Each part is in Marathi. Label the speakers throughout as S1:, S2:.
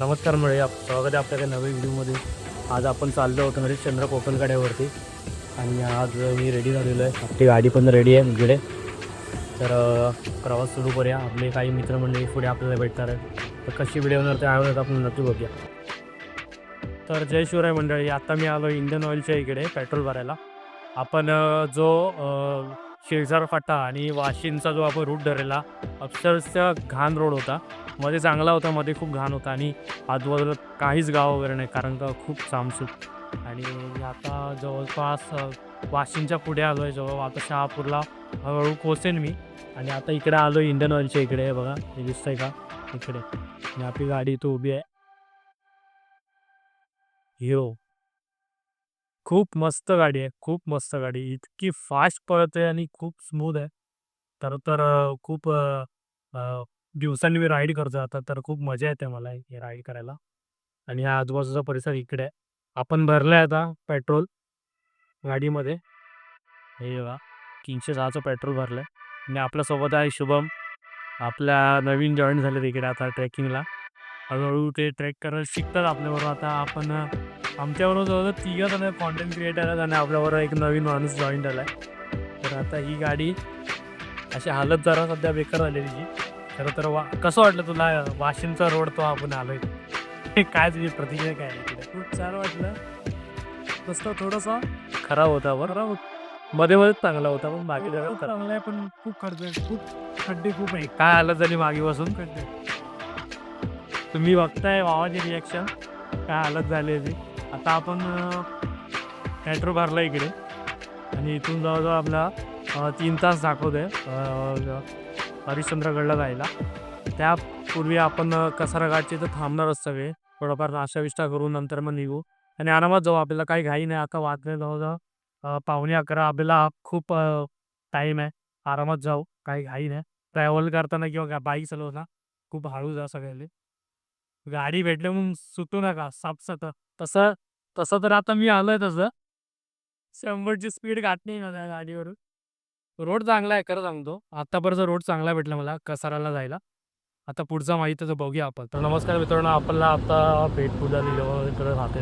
S1: नमस्कार मळे आप स्वागत आहे आपल्याकडे नवीन व्हिडिओमध्ये. आज आपण चाललो होतो चंद्र कोकण कड्यावरती आणि आज मी रेडी झालेलो आहे. आपली गाडी पण रेडी आहे इकडे. तर प्रवास सुरू करूया. आपले काही मित्रमंडळी पुढे आपल्याला भेटणार आहे तर कशी व्हिडिओ होणार ते आवडत आपण नक्की बघूया. तर जय शिवराय मंडळी आता मी आलो इंडियन ऑइलच्या इकडे पेट्रोल भरायला. आपण जो शिरसार फाटा आणि वाशिमचा जो आपण रूट धरलेला अक्षरशः घाण रोड होता. मध्ये चांगला होता मध्ये खूप घाण होता आणि आजूबाजूला काहीच गाव वगैरे नाही कारण का खूप सामसूक आणि आता जवळपास वाशिमच्या पुढे आलो आहे जवळ. आता शहापूरला हळूहळू पोचेन मी. आणि आता इकडे आलो इंडियन ऑइलच्या इकडे आहे बघा हे दिसतंय का? इकडे. आणि आपली गाडी इथं उभी आहे. हिरो खूप मस्त गाडी आहे खूप मस्त गाडी. इतकी फास्ट पळते आणि खूप स्मूथ आहे. तर तर खूप दिवसांनी मी राईड करतो आता तर खूप मजा येते मला हे राईड करायला. आणि हा आजूबाजूचा परिसर इकडे आहे. आपण भरलं आहे आता पेट्रोल गाडीमध्ये. हे बघा तीनशे सहाचं पेट्रोल भरलं आहे आणि आपल्यासोबत आहे शुभम. आपल्या नवीन जॉईन झाले इकडे आता ट्रेकिंगला हळूहळू ते ट्रेक करायला शिकतात आपल्याबरोबर. आता आपण अ, आमच्याबरोबर जवळ तिघं जण कॉन्टेंट क्रिएटर आहेत आणि आपल्याबरोबर एक नवीन माणूस जॉईन झाला आहे तर आता ही गाडी अशी हालत जरा सध्या बेकार झालेली तिची खरं तर वा कसं वाटलं तुला वाशिमचा रोड तो आपण आलोय? काय तुझी प्रतिक्रिया काय आहे तिला खूप छान वाटलं. रस्ता थोडासा. खराब होता बरं खराबमध्ये मध्ये चांगला होता पण मागे जरा चांगला आहे पण खूप खर्च आहे खूप खड्डे खूप आहे काय हालत झाली मागे बसून? खड्डे तुम्ही बघताय वावाची रिॲक्शन काय हालत झाली आहे ती. आता आपण पेट्रोल भरला इकडे. आणि इथून जवळजवळ आपला अ, तीन तास दाखवतोय. हरिश्चंद्रगडला जायला. त्यापूर्वी आपण अ, तर इथं थांबणारच सगळे. थोडंफार नाश्ता विष्टा करून नंतर मग निघू. आणि आरामात जाऊ आपल्याला काही घाई नाही. आता वाजले जाऊ पाहुणे अकरा. आपल्याला खूप टाईम आहे. आरामात जाऊ काही घाई नाही. ट्रॅव्हल करताना किंवा बाईक चालवताना खूप हळू जा सगळ्याले. गाडी भेटले म्हणून सुटू नका सापसात. तसं तसं तर आता मी आलोय तसं. शंभरची स्पीड गाठली ना त्या गाडीवरून. रोड चांगला आहे खरं सांगतो. आतापर्यंत रोड चांगला भेटला मला कसाराला जायला. आता पुढचा माहिती तर बघूया आपण. तर नमस्कार मित्रांनो आपल्याला आता भेट पूजा इकडे राहते.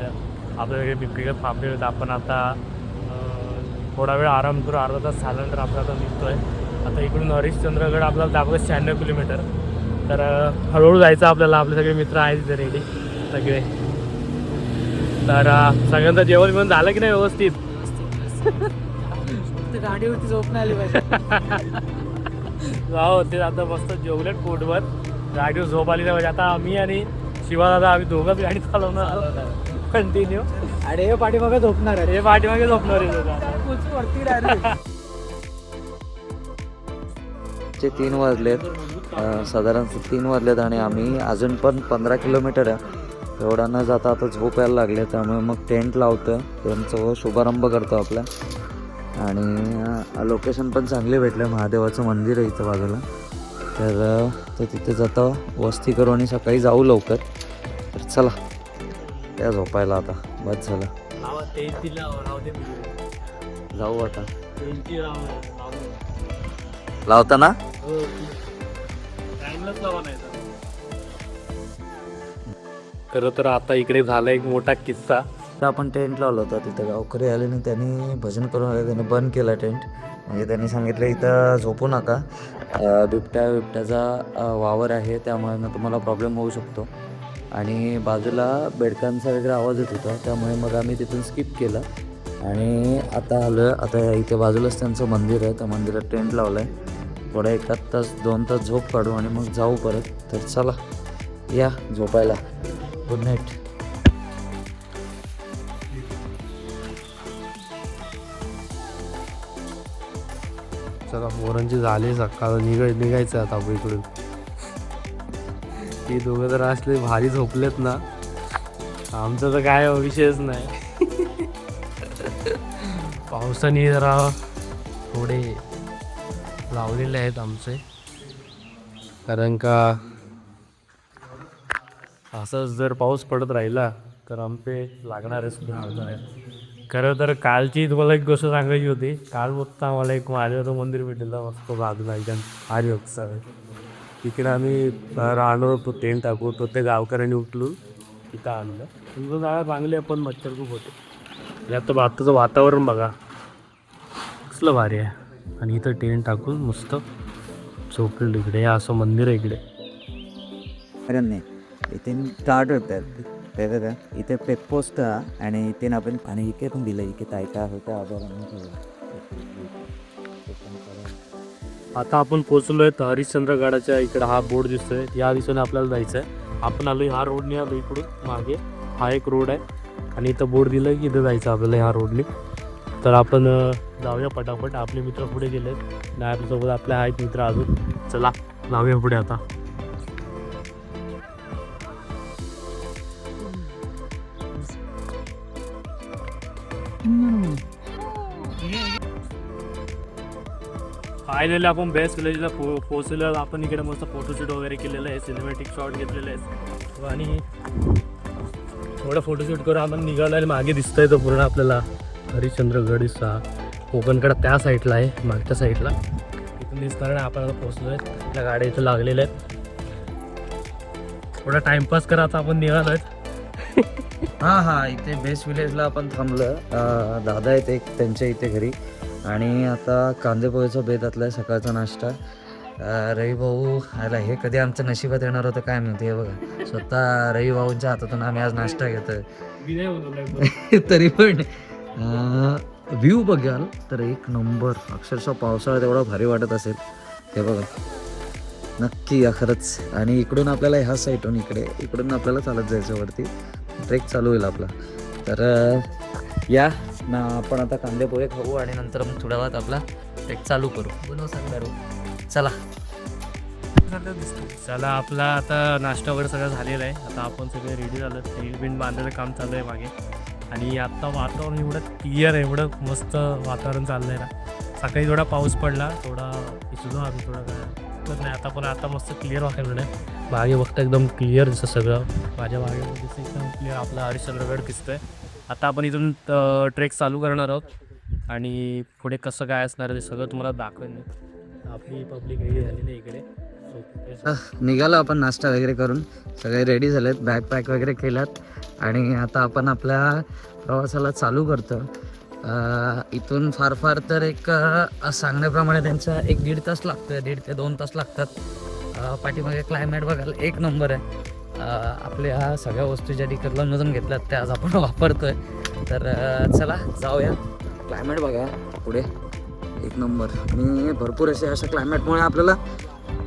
S1: आपल्याकडे पिंपरीकडे थांबले होते. आपण आता थोडा वेळ आराम करू. अर्धा तास झाल्यानंतर आपण आता निघतोय. आता इकडून हरिश्चंद्रगड आपल्याला दाखवतं शहाण्णव किलोमीटर. तर हळूहळू जायचं आपल्याला. आपले सगळे मित्र आहेत तिथे रेडी सगळे. तर सगळ्यांचं जेवण बिवण झालं की नाही व्यवस्थित.
S2: गाडीवरती झोप नाही आली पाहिजे.
S1: जाऊ ते आता मस्त जेवलेत पोटभर. गाडीवर झोप आली नाही म्हणजे आता आम्ही आणि शिवादादा आम्ही दोघंच गाडी चालवणार. कंटिन्यू
S2: अरे हे पाठीमागे झोपणार आहे
S1: हे पाठीमागे झोपणार आहे
S3: चे तीन वाजलेत. साधारण तीन वाजलेत आणि आम्ही अजून पण पंधरा किलोमीटर आहे. एवढा न जाता आता झोप यायला लागले त्यामुळे मग टेंट लावतो टेंटचा शुभारंभ करतो आपला. आणि लोकेशन पण चांगले भेटलं महादेवाचं मंदिर आहे इथं बाजूला तर तर तिथे जाता वस्ती करू आणि सकाळी जाऊ लवकर तर चला त्या झोपायला आता बस झालं
S1: ते.
S3: जाऊ आता. लावता ना
S1: हो. तर. खरं तर आता इकडे झाला एक मोठा किस्सा
S3: आपण टेंट लावला होता तिथं गावकरी आले आणि त्यांनी भजन करून आले त्यांनी बंद केला टेंट. म्हणजे त्यांनी सांगितलं इथं झोपू नका. बिबट्या बिबट्याचा वावर आहे त्यामुळे ना तुम्हाला प्रॉब्लेम होऊ शकतो. आणि बाजूला बेडकांचा वगैरे आवाज येत होता त्यामुळे मग आम्ही तिथून स्किप केलं. आणि आता आलं आता इथे बाजूलाच त्यांचं मंदिर आहे त्या मंदिरात टेंट लावलं आहे थोडा एकाच तास दोन तास झोप काढू आणि मग जाऊ परत. तर चला या झोपायला. Good night.
S1: चला पोरांची झाली सकाळ निघ निघायचं आता आपण इकडून. ती दोघं जर असले भारी झोपलेत ना आमचं तर काय विषयच नाही. पावसाने जरा थोडे लावलेले आहेत आमचे. कारण का असंच जर पाऊस पडत राहिला तर आमचे लागणारे सुद्धा खरं तर कालची तुम्हाला एक गोष्ट सांगायची होती. काल बघता आम्हाला एक महादेवाचं मंदिर भेटलेलं मस्त बाजूला एकदम आर्य तिकडे आम्ही राहणार होतो टेंट टाकू तो ते गावकऱ्यांनी उठलो तिथं आणलं. तुमचं जागा चांगली आहे पण मच्छर खूप होते. आता भाताचं वातावरण बघा. कसलं भारी आहे. आणि इथं टेंट टाकून मस्त झोपलेलं इकडे. हे असं मंदिर आहे इकडे.
S3: अरे नाही. इथे स्टार्ट होतात ते बघा इथे पेपोस्ट आणि इथे आपण आणि इथे पण दिलं इथे काय काय होतं
S1: आता आपण पोहोचलो आहे हरिश्चंद्र गडाच्या इकडे. हा बोर्ड दिसतोय. या दिशेने आपल्याला जायचं आहे आपण आलो ह्या रोडने आलो इकडून मागे. हा एक रोड आहे. आणि इथं बोर्ड दिलं की इथं जायचं आपल्याला ह्या रोडने तर आपण जाऊया पटापट. आपले मित्र पुढे गेले आहेत आपल्यासोबत आपले आहेत मित्र अजून. चला जाऊया पुढे आता. फायनली आपण बेस्ट विलेजला पो पोहोचलेलो आपण इकडे मस्त फोटोशूट वगैरे केलेलं आहे सिनेमॅटिक शॉट घेतलेलं आहे आणि थोडं फोटोशूट करून आपण निघालो आणि मागे दिसतंय तो पूर्ण आपल्याला. हरिश्चंद्रगड दिसता कोकणकडे त्या साईडला आहे मागच्या साईडला इथून दिसणार आपण आता पोचलो आहे आपल्या गाड्या इथं लागलेल्या आहेत. थोडा टाइमपास करा आता आपण निघालो आहे
S3: हां हां इथे बेस्ट विलेजला आपण थांबलं दादा आहेत एक त्यांच्या इथे घरी. आणि आता कांदे पोहेचा बेत आहे सकाळचा नाश्ता. रवी भाऊ आला. हे कधी आमच्या नशिबात येणार होतं काय माहिती हे बघा. स्वतः रवी भाऊंच्या हातातून आम्ही आज नाश्ता घेतोय. तरी पण व्ह्यू बघाल तर एक नंबर. अक्षरशः पावसाळ्यात एवढा भारी वाटत असेल. हे बघा. नक्की या खरंच. आणि इकडून आपल्याला ह्या साईडून इकडे इकडून आपल्याला चालत जायचं वरती. ट्रेक चालू होईल आपला. तर या. ना आपण आता कांदे पोहे खाऊ आणि नंतर मग थोड्या वेळात आपला ट्रेक चालू करू. बनव सांगणार चला.
S1: चला आपला आता नाश्ता वगैरे सगळं झालेलं आहे. आता आपण सगळे रेडी झालं तेल बिन बांधायचं काम चालू आहे मागे. आणि आत्ता वातावरण एवढं क्लिअर आहे एवढं मस्त वातावरण चाललं आहे ना. सकाळी थोडा पाऊस पडला थोडा इथून आम्ही थोडा काय तर नाही. आता पण आता मस्त क्लिअर वाटायला आहे. मागे बघता एकदम क्लिअर दिसतं सगळं. माझ्या मागे दिसतं एकदम क्लिअर आपला हरिश्चंद्रगड दिसतोय. आता आपण इथून ट्रेक चालू करणार आहोत. आणि पुढे कसं काय असणार ते सगळं तुम्हाला दाखवेन आपली पब्लिक रेडी झालेली इकडे.
S3: निघालो आपण नाश्ता वगैरे करून. सगळे रेडी झालेत बॅग पॅक वगैरे केल्यात आणि आता आपण आपल्या प्रवासाला चालू करतो. इथून फार फार तर एक सांगण्याप्रमाणे त्यांचा एक दीड तास लागतो दीड ते दोन तास लागतात. पाठीमागे क्लायमेट बघायला एक नंबर आहे. आपल्या सगळ्या वस्तू ज्या डिकरला घेतल्यात त्या आज आपण वापरतोय. तर चला जाऊया. क्लायमेट बघा पुढे. एक नंबर. आणि भरपूर असे अशा क्लायमेटमुळे आपल्याला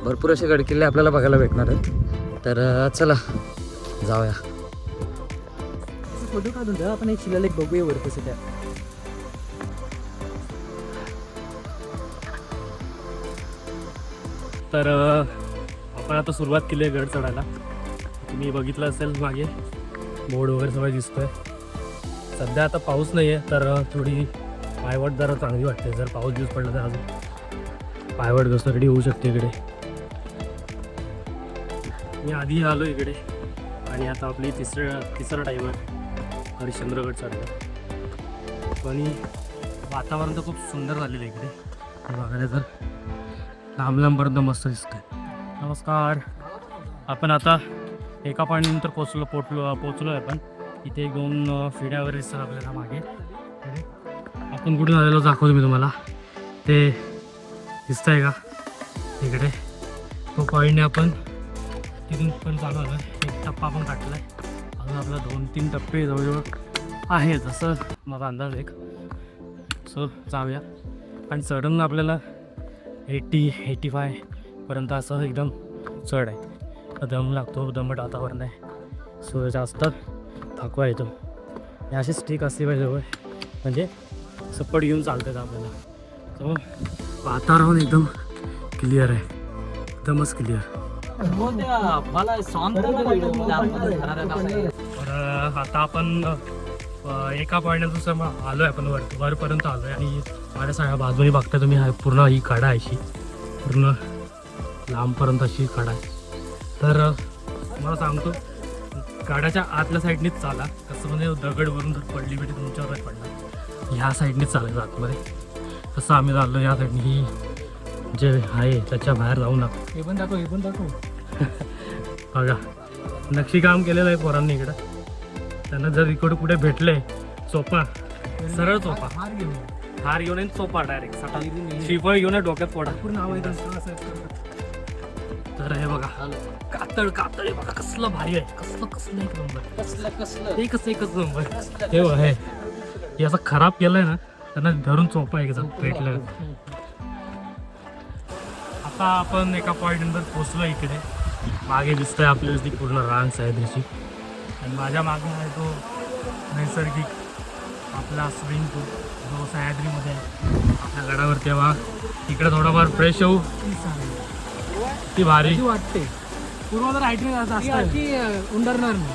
S3: भरपूर असे गडकिल्ले आपल्याला बघायला भेटणार आहेत. तर चला जाऊया.
S2: फोटो काढून द्या आपण एक शिलालेख बघूया वर कसं त्या
S1: तर आपण आता सुरुवात केली आहे गड चढायला तुम्ही बघितलं असेल मागे. बोर्ड वगैरे सगळं दिसतोय. सध्या आता पाऊस नाही आहे तर थोडी पायवट जरा चांगली वाटते. जर पाऊस दिवस पडला तर अजून पायवट घसरडी होऊ शकते इकडे. मी आधी आलो इकडे. आणि आता आपली तिसरं तिसरा टाईम आहे. हरिश्चंद्रगड चढला आणि वातावरण तर खूप सुंदर झालेलं आहे इकडे. बघायला तर लांब लांबपर्यंत मस्त दिसतंय. नमस्कार. आपण आता एका पॉईंटनंतर पोचलो पोचलो पोचलो आहे आपण. इथे एक दोन फिड्या वगैरे दिसतात आपल्याला मागे. आपण कुठून आलेलो दाखवतो मी तुम्हाला. ते दिसतंय का? इकडे. तो पॉईंटने आपण तिथून पण चालू आलो एक टप्पा आपण टाकला आहे अजून आपला दोन तीन टप्पे जवळजवळ आहे जसं माझा अंदाज एक. सो जाऊया. आणि सडन आपल्याला एटी एटी फायपर्यंत असं एकदम चढ आहे. दम लागतो दमट वातावरण आहे सूर्य असतात थकवा येतो. हे अशी स्टिक असते पाहिजे म्हणजे सप्पट घेऊन चालतात आपल्याला. तो वातावरण एकदम क्लिअर आहे. एकदमच क्लिअर
S2: मला
S1: आता आपण एका पॉईंटपासून आलो आहे आपण वर वरपर्यंत आलो आहे आणि माझ्या सगळ्या बाजूने बघता तुम्ही पूर्ण ही कडा आहे अशी. पूर्ण लांबपर्यंत अशी कडा आहे तर मला सांगतो गाड्याच्या आतल्या साईडनीच चाला. कसं म्हणजे दगडवरून जर पडली बिडी तुमच्यावर पडला ह्या साईडनीच चालायचं आतमध्ये. तसं आम्ही चाललो या साईडनी ही जे आहे त्याच्या बाहेर जाऊ नका.
S2: हे पण दाखव हे पण दाखव.
S1: बघा नक्षीकाम केलेलं आहे पोरांनी इकडं. त्यांना जर इकडे कुठे भेटले चोपा सरळ चोपा.
S2: हार घेऊन
S1: हार घेऊन चोपा डायरेक्ट श्रीफळ घेऊन ये. डोक्यात फोडा.
S2: पूर्ण नाव आहे.
S1: तर हे बघा कातळ कातळ हे बघा कसलं भारी आहे. कसलं कसलं एक नंबर
S2: कसलं कसलं?
S1: एकच एकच नंबर हे बघा हे. हे असं खराब केलंय ना त्यांना धरून चोपा एकदा भेटलं आता आपण एका पॉईंट नंतर पोचलो इकडे. मागे दिसतंय आपल्याला ती पूर्ण रांग सह्याद्रीची आणि माझ्या मागे आहे तो नैसर्गिक आपला स्विमिंग पूल जो सह्याद्रीमध्ये आहे. आपल्या गडावर तेव्हा इकडे थोडाफार फ्रेश होऊ. ती भारी.
S2: अशी वाटते? पूर्व तर हाईट जास्त आहे. उंडरणार नाही.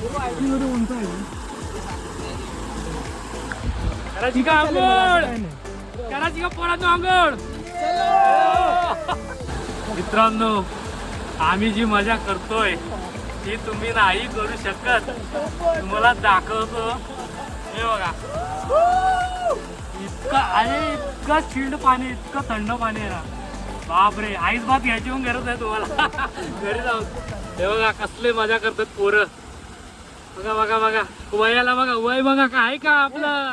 S2: पूर्व हाईटमध्ये उंच आहे
S1: का आंघोळ? करायची का पोराचं आंघोळ? मित्रांनो आम्ही जी मजा करतोय ती तुम्ही नाही करू शकत. तुम्हाला दाखवतो. हे बघा. इतकं अरे इतकं चिल्ड पाणी इतकं थंड पाणी आहे ना. बापरे आईस भात घ्यायची पण गरज आहे तुम्हाला. घरी जाऊन. हे बघा कसले मजा करतात पोरं. बघा बघा बघा. वयाला बघा वय बघा काय का आपलं?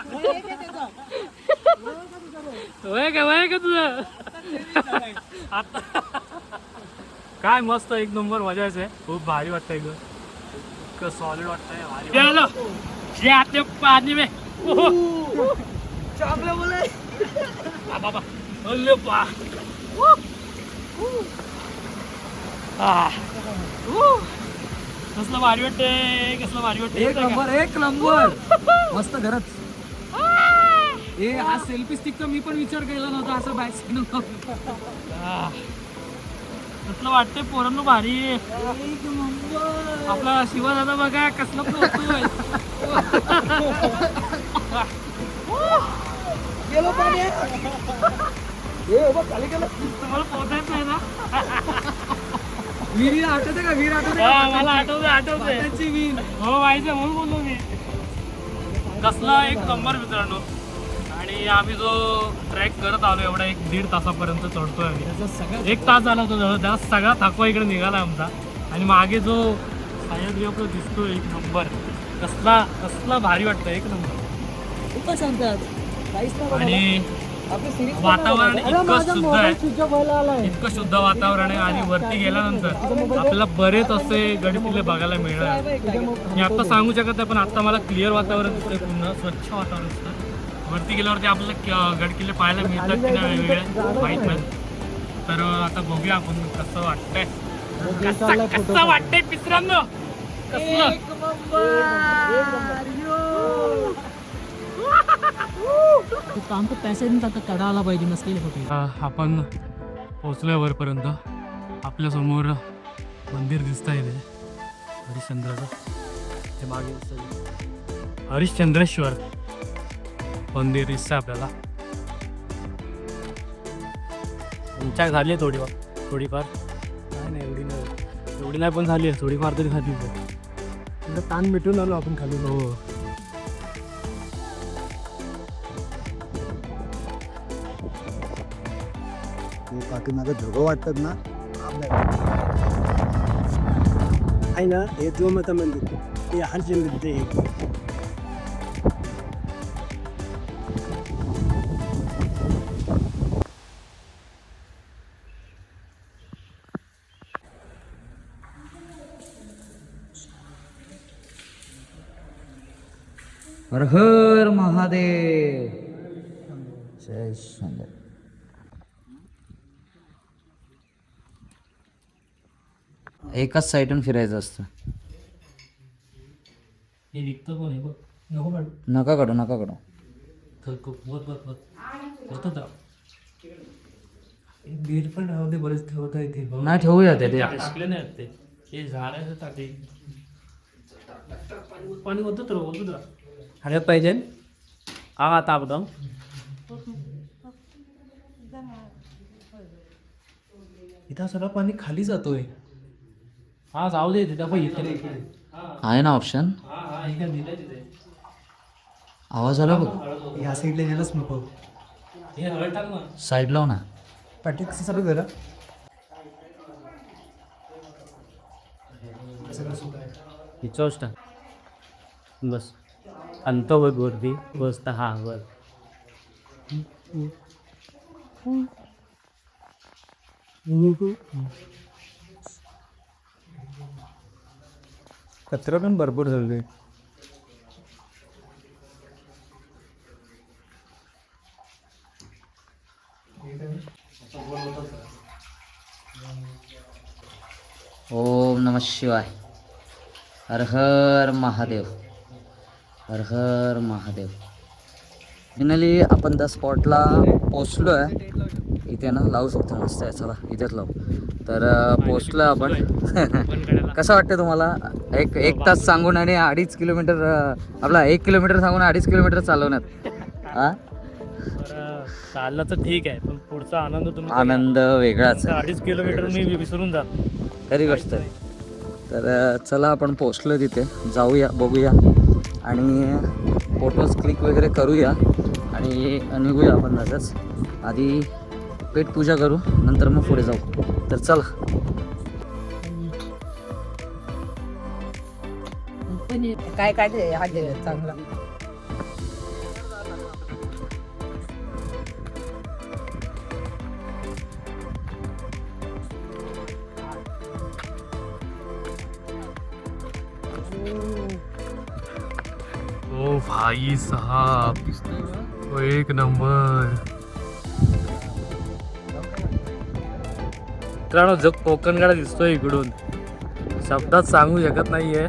S1: वय का वय का तुझं? आता काय मस्त एक नंबर मजा आहे खूप भारी वाटतं एकदम इतकं सॉलिड वाटतंय आते पानी में. बाबा. कसलं भारी वाटते कसलं भारी वाटते
S2: एक नंबर एक नंबर. मस्त घरात ए हा सेल्फी स्टिकचा मी पण विचार केला नव्हता असं बॅक.
S1: कसलं वाटतंय पोरांनो भारी. आपला शिवा दादा बघा कसलं
S2: गेलो पाणी. ए बघ खाली गेलो
S1: तुम्हाला पोहतायच नाही ना?
S2: विहीर आठवते का? विहीर आठवते
S1: हा, मला आठवतंय
S2: पाण्याची विहीर
S1: हो माहिती म्हणून बोललो मी. कसला एक नंबर मित्रांनो. आणि आम्ही जो ट्रॅक करत आलो एवढा एक दीड तासापर्यंत चढतोय आम्ही. एक तास झाला होता जवळ. त्याला सगळा थकवा इकडे निघाला आमचा. आणि मागे जो सह्याद्री आपलं दिसतोय एक नंबर. कसला कसला भारी वाटतं एक नंबर.
S2: खूप सांगतात.
S1: आणि वातावरण इतकं शुद्ध आहे. इतकं शुद्ध वातावरण आहे आणि वरती गेल्यानंतर आपल्याला बरेच असे गडकिल्ले बघायला मिळणार. मी आता सांगू शकत नाही पण आता मला क्लिअर वातावरण दिसतंय पूर्ण. स्वच्छ वातावरण दिसतं वरती गेल्यावरती आपल्याला क- गडकिल्ले पाहायला मिळतात की नाही वेगवेगळे माहीत नाही. तर आता बघूया आपण कसं वाटतंय. कसं वाटतंय मित्रांनो कसलं?
S2: तू काम तर पैसे देऊन आता कडा आला पाहिजे नसलेले होते
S1: आपण पोचलोय वरपर्यंत. आपल्यासमोर मंदिर दिसत आहे ते हरिश्चंद्राचं. ते मागे. हरिश्चंद्रेश्वर मंदिर दिसतं आपल्याला. उंचाक झाली आहे थोडीफार थोडीफार. काय नाही एवढी नाही. एवढी नाही पण झाली आहे थोडीफार तरी झाली आहे ताण मिटून आलो आपण खाली. हो.
S4: पाठीमागे धोगं वाटतात ना. आहे ना हे द्वमता मंदिर ते हरचंद्र ते एक
S3: हर हर महादेव. जय शंकर एकाच साईडून फिरायचं असतं.
S1: हे हे बघ. नको काढू.
S3: नका काढू नका काढू.
S1: खूप होतं बीर पण राहू दे बरेच ठेवता येते
S3: नाही ठेवूया ते ते.
S1: टाकले नाही आहेत ते. हे झाडाचं पाणी होतं तर होतं
S2: हळद पाहिजे. हा आता एकदम इथं सगळं पाणी खाली जातोय. हा जाऊ दे तिथं पण इथे
S3: आहे ना ऑप्शन
S1: हा हा हे
S3: आवाज आला बघ.
S4: या साईडला यायलाच नको.
S1: हे हळद टाक ना
S3: साईड लाव ना.
S4: पाठी कसं चालू करा
S1: ही चोस्ट
S5: बस. आणतो बघ वरती बस तर हा वर.
S2: कचरा पण भरपूर झाले
S3: ओम नम शिवाय. हर हर महादेव. हर हर महादेव. फायनली आपण त्या स्पॉटला पोचलो आहे इथे ना लावू शकतो मस्त आहे चला इथेच लावू. तर पोचलो आपण कसं वाटतं तुम्हाला? एक एक तास सांगून आणि अडीच किलोमीटर आपला एक किलोमीटर सांगून अडीच किलोमीटर चालवण्यात. हा
S1: चाललं तर ठीक आहे पण पुढचा आनंद
S3: आनंद वेगळाच
S1: अडीच किलोमीटर मी विसरून जातो.
S3: खरी गोष्ट आहे. तर चला आपण पोचलो तिथे जाऊया बघूया. आणि फोटोज क्लिक वगैरे करूया. आणि निघूया आपण तसंच आधी पेट पूजा करू नंतर मग पुढे जाऊ. तर चला.
S6: काय काय ते हा चांगला?
S1: ओ भाई साहब ओ एक नंबर. मित्रांनो जो कोकणगाडा दिसतोय इकडून. शब्दात सांगू शकत नाहीये.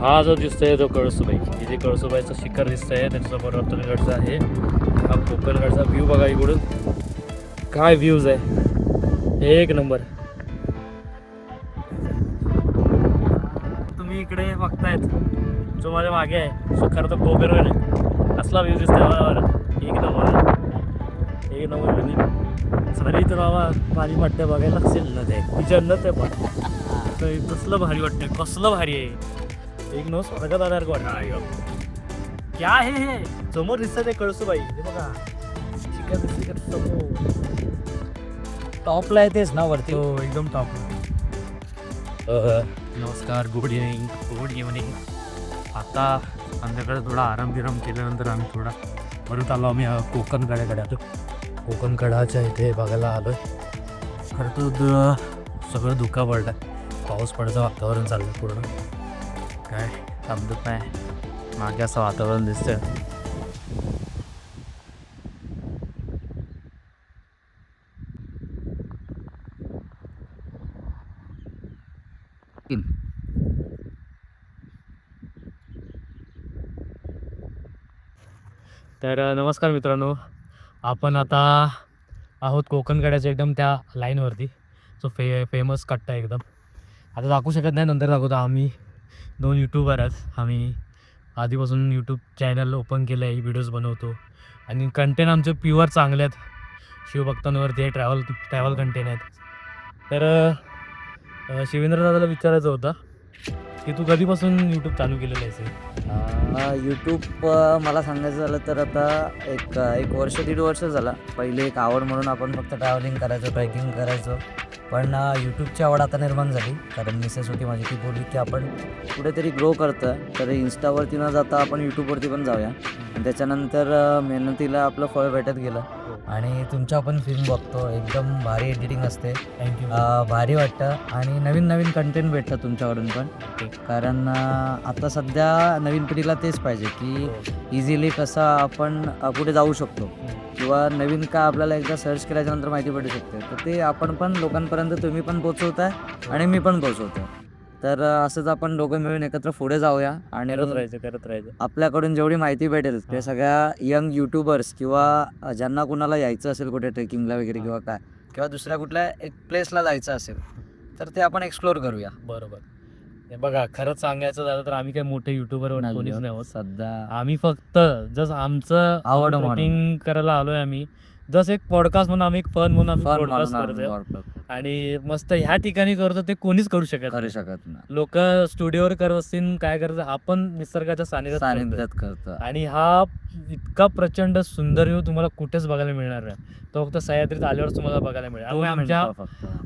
S1: हा जो दिसतोय तो कळसुबाई. इथे कळसुबाईचं शिखर दिसतंय त्याच्यासमोर रत्नगडचं आहे. हा कोकणगडचा व्ह्यू बघा इकडून. काय व्ह्यूज आहे? एक नंबर. तुम्ही इकडे बघतायत. जो माझ्या मागे आहे शिखर तर कोकणगड आहे असला व्ह्यू दिसतोय बरोबर एक नंबर. एक नंबर व्ह्यू सरी तर बाबा भारी वाटतंय बघायला. जन्नत आहे ही जन्नत आहे पण. तर कसलं भारी वाटतंय. कसलं भारी आहे. एक नव स्वर्गात आल्यासारखं वाटतं क्या आहे हे? समोर दिसत आहे कळसूबाई. हे बघा. शिखर शिखर समोर.
S3: टॉपला आहे तेच ना वरती.
S1: हो एकदम टॉप नमस्कार गुड इव्हनिंग. Good evening. आता आमच्याकडे थोडा आराम बिराम केल्यानंतर आम्ही थोडा परत आलो. आम्ही कोकण कोकणकडाच्या कोकण कडाच्या इथे बघायला आलो आहे खरं तर द- सगळं धुका पडलं. आहे पाऊस पडायचं वातावरण चाललं आहे पूर्ण. काय समजत नाही. मागे असं वातावरण दिसतंय. तर नमस्कार मित्रांनो. आपण आता आहोत कोकणकड्याच्या एकदम त्या लाईनवरती. जो फे फेमस कट्टा आहे एकदम. आता दाखवू शकत नाही नंतर दाखवतो. आम्ही दोन यूट्यूबर आहेत. आम्ही आधीपासून यूट्यूब चॅनल ओपन केलं आहे व्हिडिओज बनवतो. आणि कंटेंट आमचे प्युअर चांगले आहेत. शिवभक्तांवरती आहे ट्रॅव्हल ट्रॅव्हल कंटेंट आहेत. तर शिवेंद्र दादाला विचारायचं होतं. की तू कधीपासून यूट्यूब चालू केलेलं आहेस
S3: यूट्यूब मला सांगायचं झालं तर आता एक एक वर्ष दीड वर्ष झाला. पहिले एक आवड म्हणून आपण फक्त ट्रॅव्हलिंग करायचो ट्रेकिंग करायचो. पण यूट्यूबची आवड आता निर्माण झाली. कारण मिसेस होती माझी ती बोलली की आपण कुठेतरी ग्रो करतं तर इन्स्टावरती न जाता आपण यूट्यूबवरती पण जाऊया. आणि त्याच्यानंतर मेहनतीला आपलं फळ भेटत गेलं. आणि तुमच्या पण फिल्म बघतो. एकदम भारी एडिटिंग असते.
S1: थँक्यू
S3: भारी वाटतं. आणि नवीन नवीन कंटेंट भेटतं तुमच्याकडून पण. कारण अ, आता सध्या नवीन पिढीला तेच पाहिजे की इझिली कसं आपण कुठे जाऊ शकतो. किंवा नवीन का आपल्याला एकदा सर्च केल्याच्यानंतर माहिती पडू शकते. तर ते आपण पण लोकांपर्यंत तुम्ही पण पोचवताय आणि मी पण पोचवतो तर असंच आपण दोघं मिळून एकत्र पुढे जाऊया आणि
S1: करत राहायचं करत राहायचं.
S3: आपल्याकडून जेवढी माहिती भेटेल. ते सगळ्या यंग यूट्यूबर्स किंवा ज्यांना कुणाला यायचं असेल कुठे ट्रेकिंगला वगैरे किंवा काय किंवा दुसऱ्या कुठल्या एक प्लेसला जायचं असेल तर ते आपण एक्सप्लोअर करूया.
S1: बरोबर. हे बघा खरंच सांगायचं झालं तर आम्ही काही मोठे युट्यूबर कोणीच नाही आहोत.
S3: सध्या
S1: आम्ही फक्त जस आमचं
S3: आवड म्हणून.
S1: करायला आलोय आम्ही. जस एक पॉडकास्ट म्हणून आम्ही एक फन म्हणून पॉडकास्ट करतोय. आणि मस्त ह्या ठिकाणी करतो ते कोणीच करू शकत
S3: करू शकत नाही.
S1: लोक स्टुडिओवर करत असतील काय करत आपण निसर्गाच्या सानिध्यात
S3: करतो
S1: आणि हा इतका प्रचंड सुंदर व्ह्यू तुम्हाला कुठेच बघायला मिळणार नाही. तो फक्त सह्याद्रीत आल्यावर तुम्हाला बघायला मिळेल. आमच्या.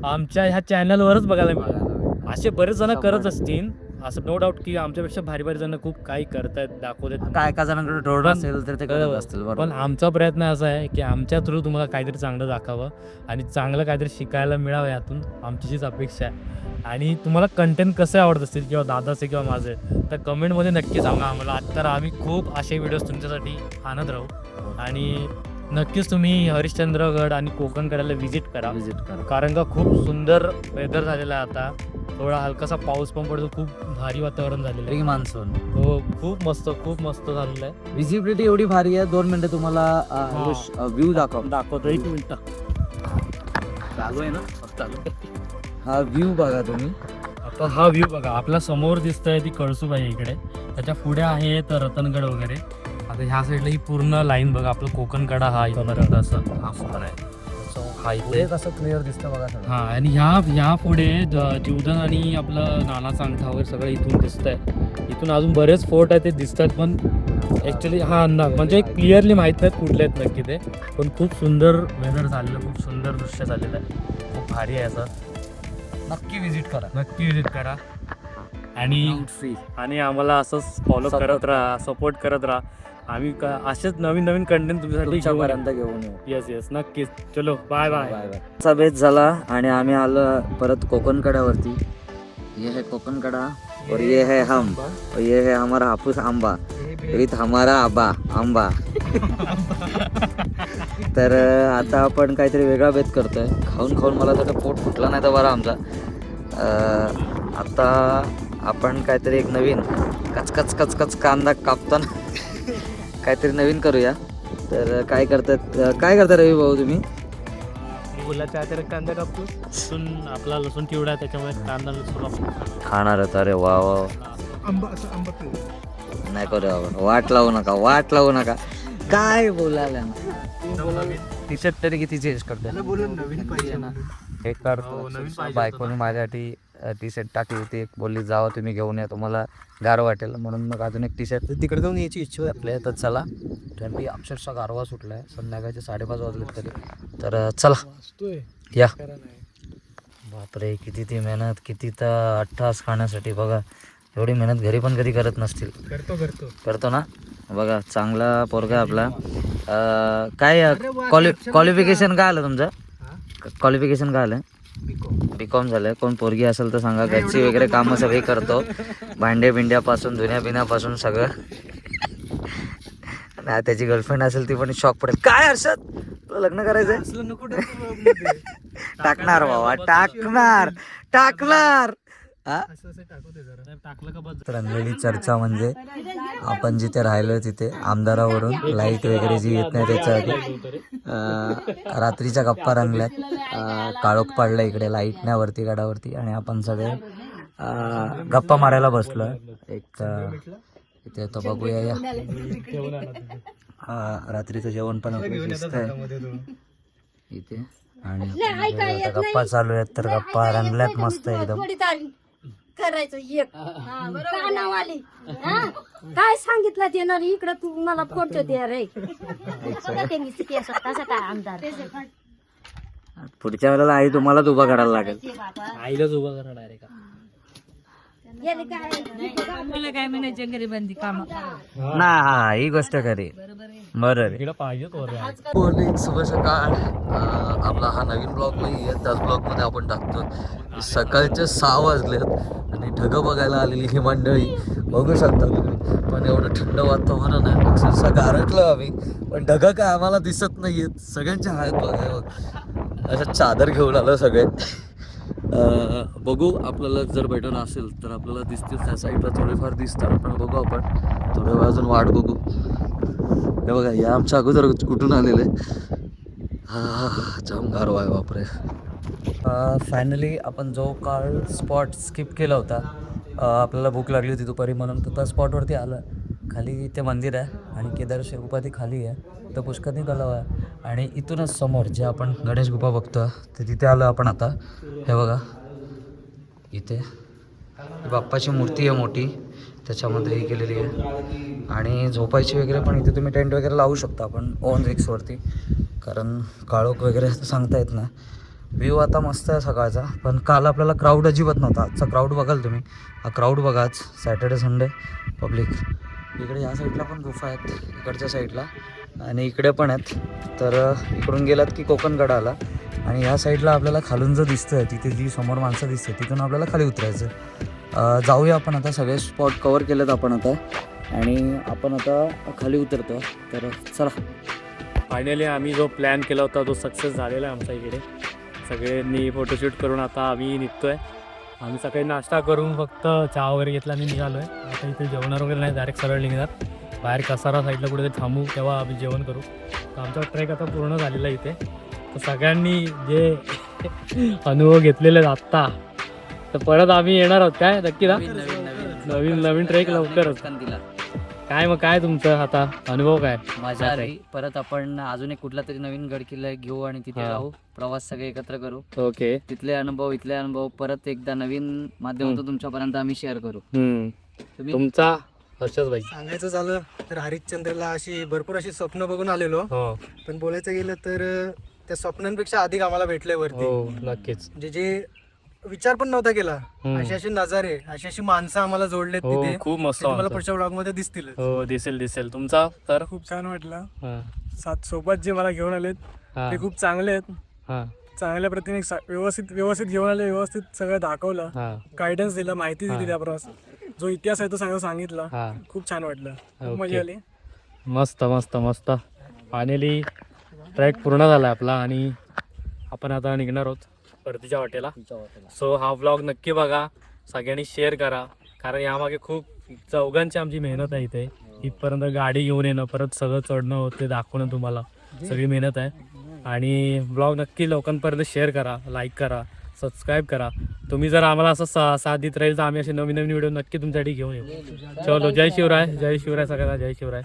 S1: आमच्या ह्या चॅनलवरच बघायला
S3: भेटेल.
S1: असे बरेच जण करत. असतील असं नो डाऊट की आमच्यापेक्षा भारी भारी जण खूप काही करतायत दाखवतात
S3: काय एका जणांकडे
S1: पण-
S3: असेल तर ते करत. असतील
S1: पण आमचा प्रयत्न असा आहे की आमच्या थ्रू तुम्हाला काहीतरी चांगलं दाखवावं आणि चांगलं काहीतरी शिकायला मिळावं यातून आमची हीच अपेक्षा आहे आणि तुम्हाला कंटेंट कसे आवडत असतील किंवा दादाचे किंवा माझे तर कमेंटमध्ये नक्की सांगा आम्हाला तर आम्ही खूप असे व्हिडिओज तुमच्यासाठी आणत राहू आणि नक्कीच तुम्ही हरिश्चंद्रगड आणि कोकणकड्याला व्हिजिट करा.
S3: विजिट करा.
S1: कारण का खूप सुंदर वेदर झालेलं आहे आता. थोडा हलकासा पाऊस पण पडतो. खूप भारी वातावरण झालेलं
S3: प्री
S1: आहे
S3: मान्सून
S1: हो खूप मस्त खूप मस्त झालेलं आहे.
S3: विजिबिलिटी एवढी भारी आहे. दोन मिनिटं तुम्हाला व्ह्यू दाखव.
S1: दाखवतो. एक मिनिट.
S7: चालू आहे ना?
S3: हा व्ह्यू बघा तुम्ही.
S1: आता हा व्ह्यू बघा. आपल्यासमोर दिसतंय ती कळसूबाई इकडे. त्याच्या पुढे आहे तर रतनगड वगैरे. आता ह्या साईडला ही पूर्ण लाईन बघा आपलं कोकणकडा हा इथपर्यंत असं हा फॉर आहे. हा इथे
S3: कसं क्लिअर दिसतं बघा सगळं.
S1: हा आणि ह्या ह्या पुढे ज- जीवधन आणि आपलं नाना अंगठा वगैरे सगळं इथून दिसतंय. इथून अजून बरेच फोर्ट आहेत ते दिसतात पण ॲक्च्युली हा अंदाज म्हणजे क्लिअरली माहीत नाहीत कुठले आहेत नक्की ते. पण खूप सुंदर वेदर झालेलं खूप सुंदर दृश्य झालेलं आहे. खूप भारी आहे असं.
S3: नक्की विजिट करा.
S1: नक्की विजिट करा. आणि
S3: फ्री
S1: आणि आम्हाला असंच फॉलो करत राहा सपोर्ट करत राहा. आम्ही का असेच नवीन नवीन कंटेंट तुमच्यासाठी
S3: तुमच्यापर्यंत घेऊन येऊ.
S1: येस येस नक्कीच. चलो बाय बाय
S3: बाय बाय बेत झाला आणि आम्ही आलो परत कोकणकड्यावरती ये है कोकणकडा और ये है हम. और ये है हमारा हापूस आंबा. विथ हमारा आबा आंबा. तर अं, आता आपण काहीतरी वेगळा बेत करतोय. खाऊन खाऊन मला तर पोट फुटला नाही तर बरा आमचा. अं, आता आपण काहीतरी एक नवीन कचकच कचकच कांदा कापताना काहीतरी नवीन करूया. तर काय करतात काय करता रवी भाऊ तुम्ही?
S1: मुलाच्या हाताला कांदा कापतो लसूण आपला लसूण चिवडा त्याच्यामुळे कांदा लसूण आपण
S3: खाणार होता अरे वा वा नाही करू आपण. वाट लावू नका वाट लावू नका. काय बोलायला? टी शर्ट तरी किती चेंज करते?
S4: बोलून नवीन पाहिजे. ना
S3: हे करतो बायकोने माझ्यासाठी टी शर्ट टाकली होती. एक बोलली जावा तुम्ही घेऊन या तुम्हाला गार वाटेल. म्हणून मग अजून एक टी शर्ट तिकडे जाऊन यायची इच्छा होती आपल्या. तर चला. थंडी अक्षरशः गारवा सुटला आहे. संध्याकाळचे साडेपाच वाजलेत तरी. तर चला. या. बापरे किती ती मेहनत किती तर अठ्ठास खाण्यासाठी. बघा एवढी मेहनत घरी पण कधी करत नसतील.
S1: करतो करतो.
S3: करतो ना? बघा चांगला पोरगा आपला. काय क्वालि क्वालिफिकेशन काय आलं तुमचं? क्वालिफिकेशन काय आलं? बी कॉम झालं कोण पोरगी असेल तर सांगा. घरची वगैरे कामं सगळी करतो. भांडे बिंड्यापासून धुण्या बिण्यापासून सगळं. नाही त्याची गर्लफ्रेंड असेल ती पण शॉक पडेल. काय हर्षद? तुला लग्न करायचंय? टाकणार बाबा. टाकणार. टाकणार. रंगलेली चर्चा म्हणजे आपण जिथे राहिलो तिथे आमदारावरून लाइट वगैरे जी येत नाही त्याच्यासाठी रात्रीच्या गप्पा रंगल्यात. काळोख पडला इकडे लाइट नाही वरती गडावरती आणि आपण सगळे अं, गप्पा मारायला बसलो. एक इथे तो बघूया या. रात्रीचं जेवण पण इथे. आणि गप्पा चालू आहेत तर गप्पा रंगल्यात मस्त एकदम.
S8: करायचं एक. कानावाली. हा? काय सांगितलं ते ना इकडं तू मला फोटो दे रे. त्यांनी केस तसा काय आमदार.
S3: पुढच्या वेळेला आई तुम्हालाच उभा करायला लागेल.
S1: आईलाच उभं करा डायरेक्ट
S8: गेले काय? मला काय म्हणायचं गरिबांची काम?
S3: ना हा ही गोष्ट खरी. बरं.
S1: इकडे पाहिजे तो
S3: मॉर्निंग शुभ सकाळ. अं, आपला हा नवीन ब्लॉग नाही आहे त्याच ब्लॉगमध्ये आपण टाकतो सकाळचे सहा वाजलेत. म्हणजे आणि ढगं बघायला आलेली ही मंडळी बघू शकता तुम्ही. पण एवढं थंड वातावरण आहे. अक्षरशः गारटलो आम्ही. पण ढगं काय आम्हाला दिसत नाही आहेत सगळ्यांच्या हात बघायला अशा चादर घेऊन आलं सगळे. बघू आपल्याला जर भेटत असेल तर आपल्याला दिसतील त्या साईडला थोडेफार दिसतात. पण बघू आपण. थोड्या वेळ अजून वाट बघू. हे बघा या आमच्या अगोदर कुठून आलेले? हा जाम गारवा आहे बापरे. फायनली आपण जो काळ स्पॉट स्किप केला होता आपल्याला भूक लागली होती दुपारी म्हणून तर त्या स्पॉटवरती आलं. खाली ते मंदिर आहे आणि केदार ती खाली आहे. तर पुष्करणी तलाव आहे आणि इथूनच समोर जे आपण गणेश गुफा बघतो तर तिथे आलो आपण आता. हे बघा. इथे. बाप्पाची मूर्ती आहे मोठी. त्याच्यामध्ये ही केलेली आहे. आणि झोपायची वगैरे पण इथे तुम्ही टेंट वगैरे लावू शकता आपण ओन रिक्सवरती कारण काळोख वगैरे सांगता येत नाही. व्ह्यू आता मस्त आहे सकाळचा. पण काल आपल्याला क्राऊड अजिबात नव्हता. आजचा क्राऊड बघाल तुम्ही. हा क्राऊड बघाच सॅटर्डे संडे पब्लिक इकडे या साईडला पण गुफा आहेत. इकडच्या साईडला आणि इकडे पण आहेत. तर इकडून गेलात की कोकणकडा आला आणि या साईडला आपल्याला खालून जो दिसतंय तिथे जी समोर माणसं दिसते तिथून आपल्याला खाली उतरायचं जाऊया आपण आता. सगळे स्पॉट कवर केलेत आपण आता. आणि आपण आता खाली उतरतो तर चला.
S1: फायनली आम्ही जो प्लॅन केला होता तो सक्सेस झालेला आहे आमच्या इकडे. सगळ्यांनी फोटोशूट करून आता आम्ही निघतोय. आम्ही सकाळी नाश्ता करून फक्त चहा वगैरे घेतला आणि निघालो आहे आता इथे जेवणार वगैरे नाही डायरेक्ट सरळ निघणार. बाहेर कसारा साईडला कुठेतरी थांबू तेव्हा आम्ही जेवण करू. तर आमचा ट्रेक आता पूर्ण झालेला आहे इथे. तर सगळ्यांनी जे अनुभव घेतलेले आहेत आत्ता तर परत आम्ही येणार आहोत. काय? नक्की ना? नवीन नवीन ट्रेक लवकरच. काय मग काय तुमचं आता? अनुभव काय?
S3: मजा.
S1: आली.
S3: परत आपण अजून एक कुठला तरी नवीन गड किल्ला घेऊ आणि तिथे
S1: हा.
S3: राहू प्रवास सगळे एकत्र करू.
S1: ओके.
S3: तिथले अनुभव इथले अनुभव परत एकदा नवीन माध्यमातून तुमच्यापर्यंत आम्ही शेअर करू. तुम्ही?
S1: तुमचा हर्षद भाई.
S4: सांगायचं झालं तर हरिश्चंद्रला अशी भरपूर अशी स्वप्न बघून आलेलो.
S1: हो.
S4: पण बोलायचं गेलं तर अं, त्या स्वप्नांपेक्षा अधिक आम्हाला भेटलंय वरती.
S1: हो नक्कीच.
S4: म्हणजे जे विचार पण नव्हता केला.
S1: हम्म.
S4: अशी अशी नजारे अशी अशी माणसं आम्हाला जोडलेत
S1: हो
S4: तिथे.
S1: खूप मस्त
S4: तुम्हाला
S1: वाटतं.
S4: पुढच्या ब्लॉगमध्ये दिसतील
S1: हो दिसेल दिसेल. तुमचा तर?
S9: खूप छान वाटलं.
S1: हा,
S9: सात सोबत जे मला घेऊन आलेत
S1: हा,
S9: ते खूप चांगले आहेत.
S1: हा,
S9: चांगल्या प्रतीने सा- व्यवस्थित व्यवस्थित घेऊन आले व्यवस्थित सगळं दाखवलं.
S1: हा,
S9: गायडन्स दिलं माहिती दिली. त्या प्रवास जो इतिहास आहे तो सगळं सांगितलं.
S1: हा.
S9: खूप छान वाटलं. खूप. मजा आली.
S1: मस्त मस्त मस्त. फायनली ट्रॅक पूर्ण झाला आपला आणि आपण आता निघणार आहोत. परतीच्या वाटेला. सो हा व्लॉग नक्की बघा. सगळ्यांनी शेअर करा. कारण यामागे खूप चौघांची आमची मेहनत आहे इथे. इथपर्यंत गाडी घेऊन येणं परत सगळं चढणं ते दाखवणं तुम्हाला. सगळी मेहनत आहे. आणि ब्लॉग नक्की लोकांपर्यंत शेअर करा लाईक करा सबस्क्राईब करा. तुम्ही जर आम्हाला असं सा साथ देत राहील तर आम्ही असे नवीन नवीन व्हिडिओ नक्की तुमच्यासाठी घेऊन येऊ. चलो जय शिवराय. जय शिवराय सगळ्यांना. जय शिवराय.